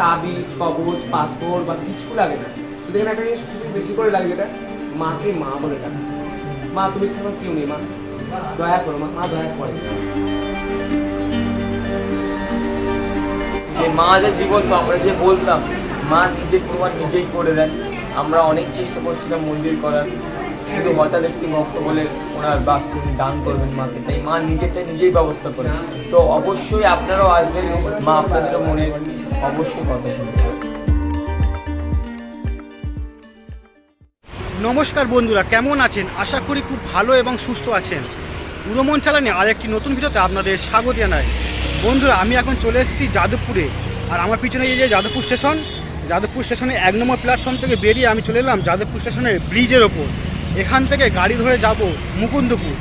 তাবিজ, কবজ, পাথর বা কিছু লাগে না। শুধু এখানে একটা জিনিস বেশি করে লাগে যেটা, মাকে মা বলে ডাকে। মা, তুমি ছাড়া কেউ নেই, মা। দয়া করো, মা মা দয়া করে। যে মা যে জীবন তো আমরা যে বলতাম, মা নিজে প্রমাণ নিজেই করে দেন আমরা অনেক চেষ্টা করছিলাম মন্দির করার, কিন্তু হঠাৎ একটি ভক্ত বলে ওনার বাস্তু দান করবেন মাকে। তাই মা নিজেরটা নিজেই ব্যবস্থা করেন তো অবশ্যই আপনারাও আসবেন মা আপনাদেরও মনে অবশ্যই কথা নমস্কার বন্ধুরা, কেমন আছেন? আশা করি খুব ভালো এবং সুস্থ আছেন। উড়মন চালানে আর একটি নতুন ভিডিওতে আপনাদের স্বাগত জানাই। বন্ধুরা, আমি এখন চলে এসেছি যাদবপুরে। আর আমার পিছনে এই যে যাদবপুর স্টেশন, যাদবপুর স্টেশনে এক নম্বর প্ল্যাটফর্ম থেকে বেরিয়ে আমি চলে এলাম যাদবপুর স্টেশনের ব্রিজের ওপর। এখান থেকে গাড়ি ধরে যাব মুকুন্দপুর।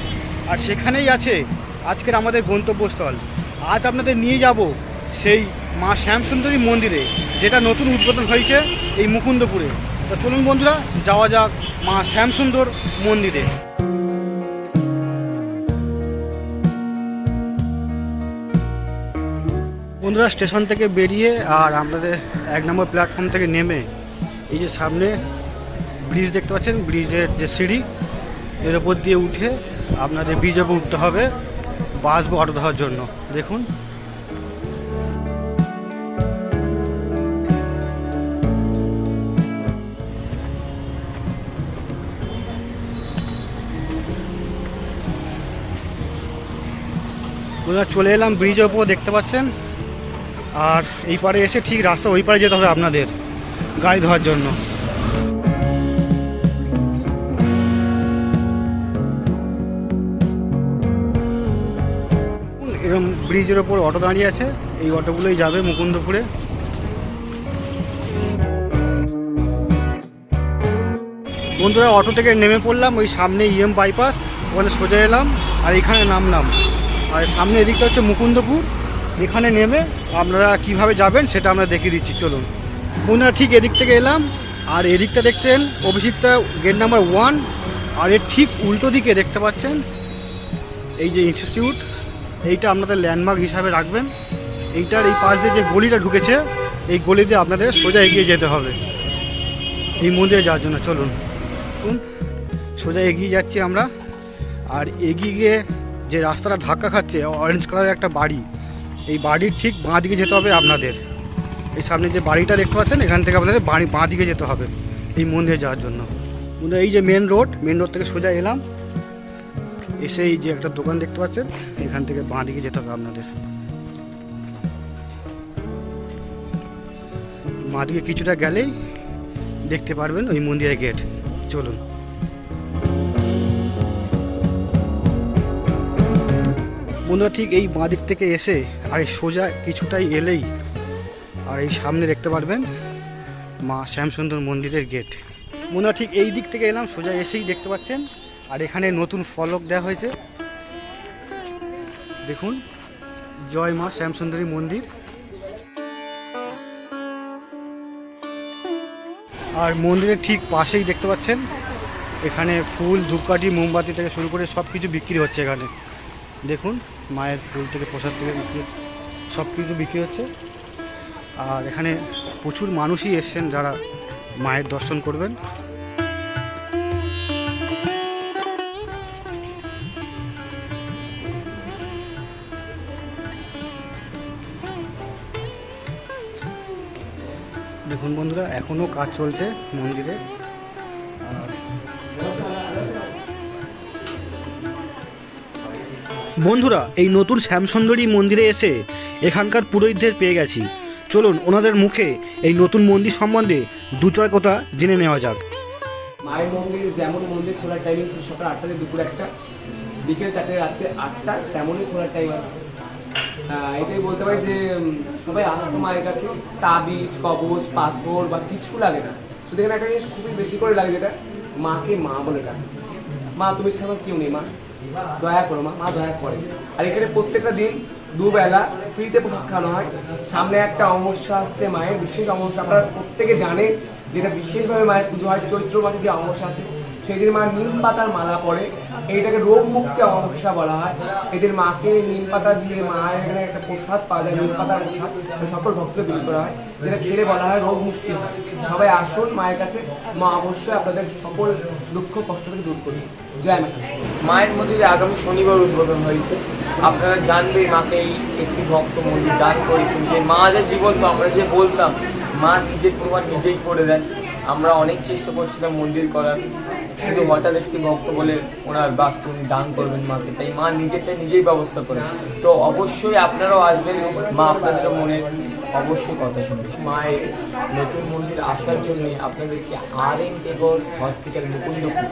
আর সেখানেই আছে আজকের আমাদের গন্তব্যস্থল। আজ আপনাদের নিয়ে যাব সেই মা শ্যামসুন্দরী মন্দিরে, যেটা নতুন উদ্বোধন হয়েছে এই মুকুন্দপুরে। তো চলুন বন্ধুরা, যাওয়া যাক মা শ্যামসুন্দর মন্দিরে। বন্ধুরা, স্টেশন থেকে বেরিয়ে আর আপনাদের এক নম্বর প্ল্যাটফর্ম থেকে নেমে, এই যে সামনে ব্রিজ দেখতে পাচ্ছেন, ব্রিজের যে সিঁড়ি, এর ওপর দিয়ে উঠে আপনাদের ওপর উঠতে হবে বাস বা অটো ধরার জন্য। দেখুন বন্ধুরা চলে এলাম ব্রিজের ওপর দেখতে পাচ্ছেন? আর এই পারে এসে ঠিক রাস্তা ওই পারে যেতে হবে আপনাদের, গাড়ি ধোয়ার জন্য। এরকম ব্রিজের ওপর অটো দাঁড়িয়ে আছে, এই অটোগুলোই যাবে মুকুন্দপুরে। বন্ধুরা অটো থেকে নেমে পড়লাম, ওই সামনে ইএম বাইপাস ওখানে সোজা এলাম, আর এখানে নামলাম। আর সামনে এদিকটা হচ্ছে মুকুন্দপুর। এখানে নেমে আপনারা কীভাবে যাবেন সেটা আমরা দেখিয়ে দিচ্ছি, চলুন। বন্ধুরা ঠিক এদিক থেকে এলাম, আর এদিকটা দেখছেন অভিষিক্তা গেট নাম্বার ওয়ান, আর এর ঠিক উল্টো দিকে দেখতে পাচ্ছেন, এই যে ইনস্টিটিউট, এইটা আপনাদের ল্যান্ডমার্ক হিসাবে রাখবেন। এইটার এই পাশ দিয়ে যে গলিটা ঢুকেছে, এই গলি দিয়ে আপনাদের সোজা এগিয়ে যেতে হবে। এই মন্দিরে যাওয়ার জন্য, চলুন। সোজা এগিয়ে যাচ্ছি আমরা, আর এগিয়ে গিয়ে যে রাস্তাটা ধাক্কা খাচ্ছে অরেঞ্জ কালারের একটা বাড়ি এই বাড়ির ঠিক বাঁ দিকে যেতে হবে আপনাদের। এই সামনে যে বাড়িটা দেখতে পাচ্ছেন এখান থেকে আপনাদের বাড়ি বাঁ দিকে যেতে হবে এই মন্দিরে যাওয়ার জন্য। বন্ধুরা, এই যে মেন রোড মেন রোড থেকে সোজা এলাম। এসে এই যে একটা দোকান দেখতে পাচ্ছেন এখান থেকে বাঁ দিকে যেতে হবে আপনাদের। বাঁ দিকে কিছুটা গেলেই দেখতে পারবেন ওই মন্দিরের গেট চলুন। বন্ধুরা, ঠিক এই বাঁ দিক থেকে এসে আর এই সোজা কিছুটাই এলেই আর এই সামনে দেখতে পারবেন মা শ্যামসুন্দর মন্দিরের গেট। বন্ধুরা, ঠিক এই দিক থেকে এলাম, সোজা এসেই দেখতে পাচ্ছেন। আর এখানে নতুন ফলক দেওয়া হয়েছে। দেখুন, জয় মা শ্যামসুন্দরী মন্দির। আর মন্দিরের ঠিক পাশেই দেখতে পাচ্ছেন, এখানে ফুল, ধূপকাঠি, মোমবাতি থেকে শুরু করে সব কিছু বিক্রি হচ্ছে এখানে। দেখুন মায়ের ফুল থেকে প্রসাদ থেকে বিক্রি সব কিছু বিক্রি হচ্ছে। আর এখানে প্রচুর মানুষই এসছেন যারা মায়ের দর্শন করবেন। দেখুন বন্ধুরা এখনও কাজ চলছে মন্দিরের। বন্ধুরা, এই নতুন শ্যামসুন্দরী মন্দিরে এসে এখানকার পুরোহিতদের পেয়ে গেছি। চলুন, ওনাদের মুখে এই নতুন মন্দির সম্বন্ধে দু চার কথা জেনে নেওয়া যাক। মায়ের মন্দির, যেমন মন্দির, খোলার টাইমিং ছিল সকাল আটটা থেকে দুপুর একটা। বিকেল চারটে রাত্রে আটটা, তেমনই খোলার টাইম আছে। এটাই বলতে পারি যে সবাই আসতো মায়ের কাছে। তাবিজ, কবজ, পাথর বা কিছু লাগে না। শুধু এখানে একটা জিনিস খুবই বেশি করে লাগে যেটা, মাকে মা বলে ডাকে। মা, তুমি ছাড়া কেউ নেই, মা। দয়া করো মা মা দয়া করে। আর এখানে প্রত্যেকটা দিন দুবেলা ফ্রিতে প্রসাদ খাওয়ানো হয়। সামনে একটা অমাবস্যা আসছে মায়ের, বিশেষ অমাবস্যা। আপনারা প্রত্যেকে জানে যেটা বিশেষভাবে মায়ের পুজো হয়, চৈত্র মাসে যে অমাবস্যা আছে সেই দিন মা নিম পাতার মালা পরে এইটাকে রোগ মুক্তি অমাবস্যা বলা হয়। এদের মাকে নিম পাতা দিয়ে মায়ের এখানে একটা প্রসাদ পাওয়া যায়, নিম পাতার প্রসাদ সকল ভক্তদের বিলি করা হয়। যেটা খেলে বলা হয় রোগ মুক্তি সবাই আসুন মায়ের কাছে, মা অবশ্যই আপনাদের সকল দুঃখ, কষ্ট থেকে দূর করবে জয় মা মায়ের মন্দিরে আগামী শনিবার উদ্বোধন হয়েছে। আপনারা জানবেন মাকে এই একটি ভক্ত মন্দির দান করেছেন যে মা যে জীবন তো আমরা যে বলতাম, মা নিজের প্রমাণ নিজেই করে দেন। আমরা অনেক চেষ্টা করছিলাম মন্দির করার। কিন্তু হঠাৎ একটি ভক্ত বলে ওনার বাস্তু উনি দান করবেন মাকে, তাই মা নিজেরটা নিজেই ব্যবস্থা করেন তো অবশ্যই আপনারাও আসবেন, মা আপনাদের মনে অবশ্যই কথা শুনবে। মায়ের নতুন মন্দির আসার জন্য আপনাদেরকে R N Tagore hospital Mukundapur,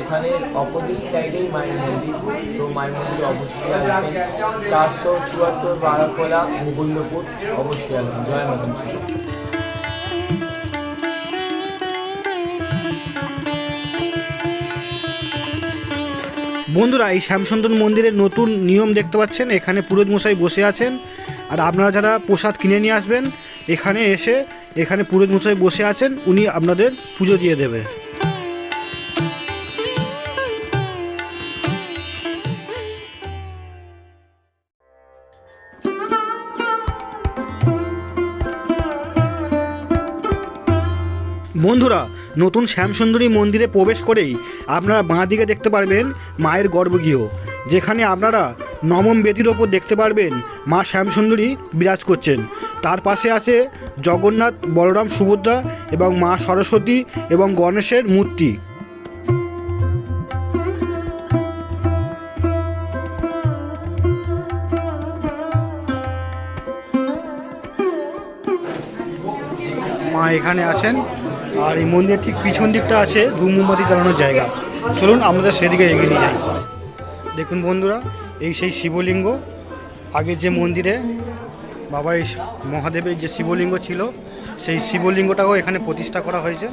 এখানে অপোজিট সাইডেই মায়ের মন্দির। তো মায়ের মন্দির অবশ্যই আসবেন। চারশো চুয়াত্তর বারাকোলা মুকুন্দপুর, অবশ্যই আসবেন। জয় মাতা বন্ধুরা, এই শ্যামসুন্দর মন্দিরের নতুন নিয়ম দেখতে পাচ্ছেন। এখানে পুরোহিত মশাই বসে আছেন। আর আপনারা যারা প্রসাদ কিনে নিয়ে আসবেন, এখানে এসে এখানে পুরোহিত মশাই বসে আছেন, উনি আপনাদের পুজো দিয়ে দেবে। বন্ধুরা নতুন শ্যামসুন্দরী মন্দিরে প্রবেশ করেই আপনারা বাঁ দিকে দেখতে পারবেন মায়ের গর্ভগৃহ, যেখানে আপনারা নবম বেদির ওপর দেখতে পারবেন মা শ্যামসুন্দরী বিরাজ করছেন। তার পাশে আছে জগন্নাথ, বলরাম, সুভদ্রা এবং মা সরস্বতী এবং গণেশের মূর্তি। মা এখানে আছেন। আর এই মন্দিরের ঠিক পিছন দিকটা আছে ধূপ মোমবাতি জ্বালানোর জায়গা। চলুন আমাদের সেদিকে এগিয়ে নিয়ে যাই। দেখুন বন্ধুরা, এই সেই শিবলিঙ্গ, আগে যে মন্দিরে বাবা এই মহাদেবের যে শিবলিঙ্গ ছিল, সেই শিবলিঙ্গটাও এখানে প্রতিষ্ঠা করা হয়েছে।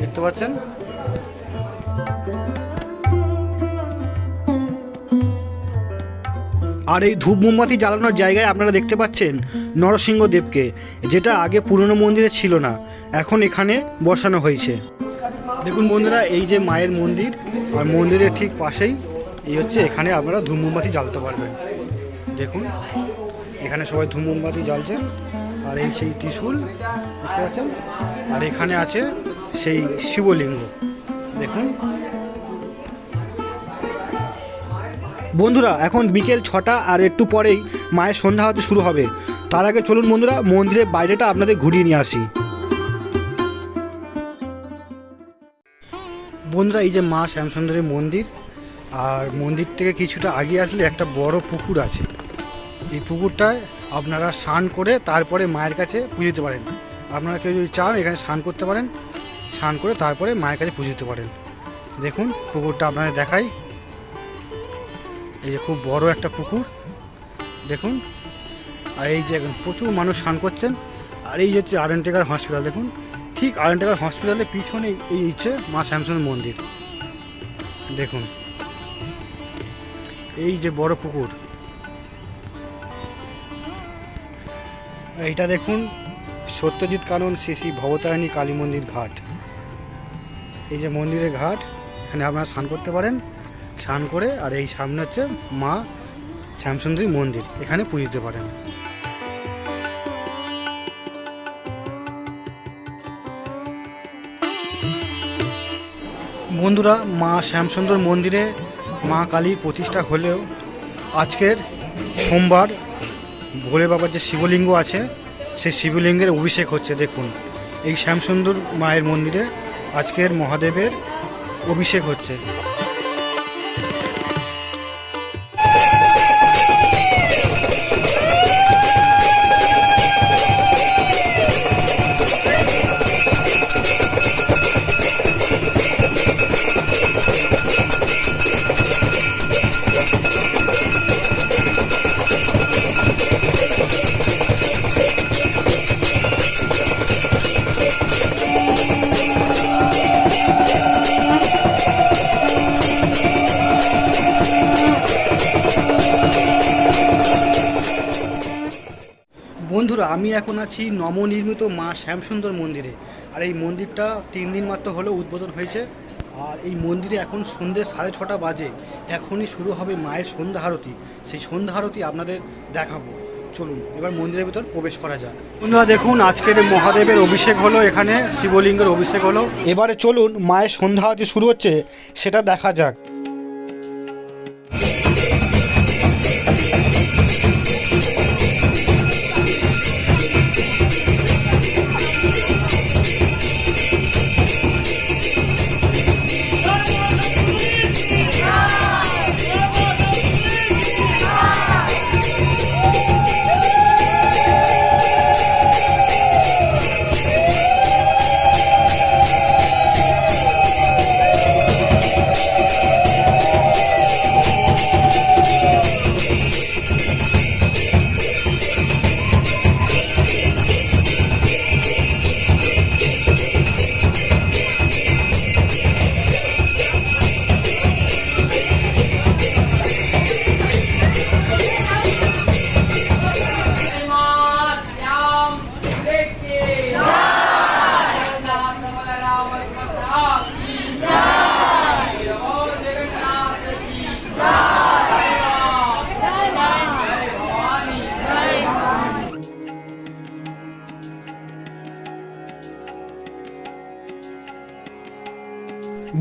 দেখতে পাচ্ছেন? আর এই ধূপ মোমবাতি জ্বালানোর জায়গায় আপনারা দেখতে পাচ্ছেন নরসিংহদেবকে যেটা আগে পুরনো মন্দিরে ছিল না, এখন এখানে বসানো হয়েছে। দেখুন বন্ধুরা, এই যে মায়ের মন্দির, আর মন্দিরের ঠিক পাশেই এই হচ্ছে এখানে আপনারা ধূপ মোমবাতি জ্বালতে পারবেন। দেখুন, এখানে সবাই ধূপ মোমবাতি জ্বালছেন আর এই সেই ত্রিশূল আর এখানে আছে সেই শিবলিঙ্গ। দেখুন বন্ধুরা, এখন বিকেল ছটা আর একটু পরেই মায়ের সন্ধ্যা হতে শুরু হবে। তার আগে চলুন বন্ধুরা, মন্দিরের বাইরেটা আপনাদের ঘুরিয়ে নিয়ে আসি। বন্ধুরা, এই যে মা শ্যামসুন্দরী মন্দির, আর মন্দির থেকে কিছুটা আগে আসলে একটা বড় পুকুর আছে। এই পুকুরটায় আপনারা স্নান করে তারপরে মায়ের কাছে পুজো দিতে পারেন। আপনারা কেউ যদি চান, এখানে স্নান করতে পারেন। স্নান করে তারপরে মায়ের কাছে পুজো দিতে পারেন। দেখুন, পুকুরটা আপনাদের দেখাই। এই যে খুব বড় একটা পুকুর, দেখুন। আর এই যে প্রচুর মানুষ স্নান করছেন। আর এই হচ্ছে আরেন্টেকার হসপিটাল দেখুন। ঠিক আরেন্টেকার হসপিটালের পিছনে এই হচ্ছে মা শ্যামসুন্দর মন্দির। দেখুন। এই যে বড় পুকুর। এইটা দেখুন, সত্যজিৎ কানন শ্রী শ্রী ভবতারিণী কালী মন্দির ঘাট। এই যে মন্দিরের ঘাট, এখানে আপনারা স্নান করতে পারেন। স্নান করে, আর এই সামনে হচ্ছে মা শ্যামসুন্দরী মন্দির। এখানে পুজো দিতে পারেন। বন্ধুরা, মা শ্যামসুন্দর মন্দিরে মা কালীর প্রতিষ্ঠা হলেও আজকের সোমবার ভোলে বাবার যে শিবলিঙ্গ আছে, সেই শিবলিঙ্গের অভিষেক হচ্ছে, দেখুন। এই শ্যামসুন্দর মায়ের মন্দিরে আজকের মহাদেবের অভিষেক হচ্ছে। আমি এখন আছি নবনির্মিত মা শ্যামসুন্দর মন্দিরে। আর এই মন্দিরটা তিন দিন মাত্র হলেও উদ্বোধন হয়েছে। আর এই মন্দিরে এখন সন্ধ্যে সাড়ে ছটা বাজে। এখনই শুরু হবে মায়ের সন্ধ্যা আরতি। সেই সন্ধ্যা আরতি আপনাদের দেখাবো। চলুন, এবার মন্দিরের ভিতর প্রবেশ করা যাক। বন্ধুরা, দেখুন, আজকের মহাদেবের অভিষেক হলো এখানে, শিবলিঙ্গের অভিষেক হলো। এবারে চলুন, মায়ের সন্ধ্যা আরতি শুরু হচ্ছে, সেটা দেখা যাক।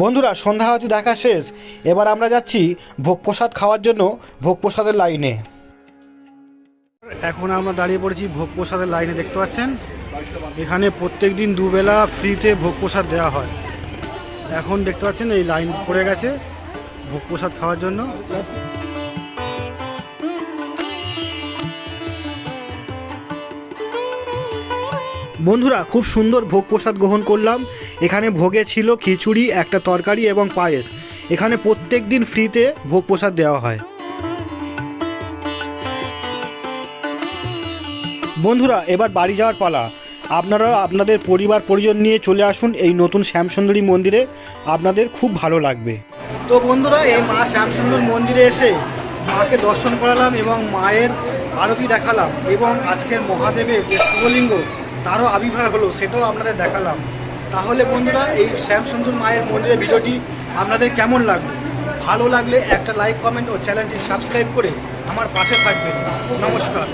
বন্ধুরা, সন্ধ্যা আরতি দেখা শেষ, এবার আমরা যাচ্ছি ভোগ প্রসাদ খাওয়ার জন্য ভোগ প্রসাদের লাইনে। এখন আমরা দাঁড়িয়ে পড়েছি ভোগ প্রসাদের লাইনে, দেখতে পাচ্ছেন? এখানে প্রত্যেক দিন দুবেলা ফ্রিতে ভোগ প্রসাদ দেওয়া হয়। এখন দেখতে পাচ্ছেন এই লাইন পড়ে গেছে ভোগ প্রসাদ খাওয়ার জন্য। বন্ধুরা, খুব সুন্দর ভোগ প্রসাদ গ্রহণ করলাম। এখানে ভোগে ছিল খিচুড়ি, একটা তরকারি এবং পায়েস। এখানে প্রত্যেক দিন ফ্রিতে ভোগ প্রসাদ দেওয়া হয়। বন্ধুরা, এবার বাড়ি যাওয়ার পালা। আপনারা, আপনাদের পরিবার, পরিজন নিয়ে চলে আসুন এই নতুন শ্যামসুন্দরী মন্দিরে। আপনাদের খুব ভালো লাগবে। তো বন্ধুরা, এই মা শ্যামসুন্দর মন্দিরে এসে মাকে দর্শন করালাম এবং মায়ের আরতি দেখালাম এবং আজকের মহাদেবের যে শিবলিঙ্গ তারও আবির্ভাব হলো, সেটাও আপনাদের দেখালাম। তাহলে বন্ধুরা, এই শ্যামসুন্দর মায়ের মন্দিরের ভিডিওটি আপনাদের কেমন লাগবে ভালো লাগলে একটা লাইক কমেন্ট ও চ্যানেলটি সাবস্ক্রাইব করে আমার পাশে থাকবেন। নমস্কার।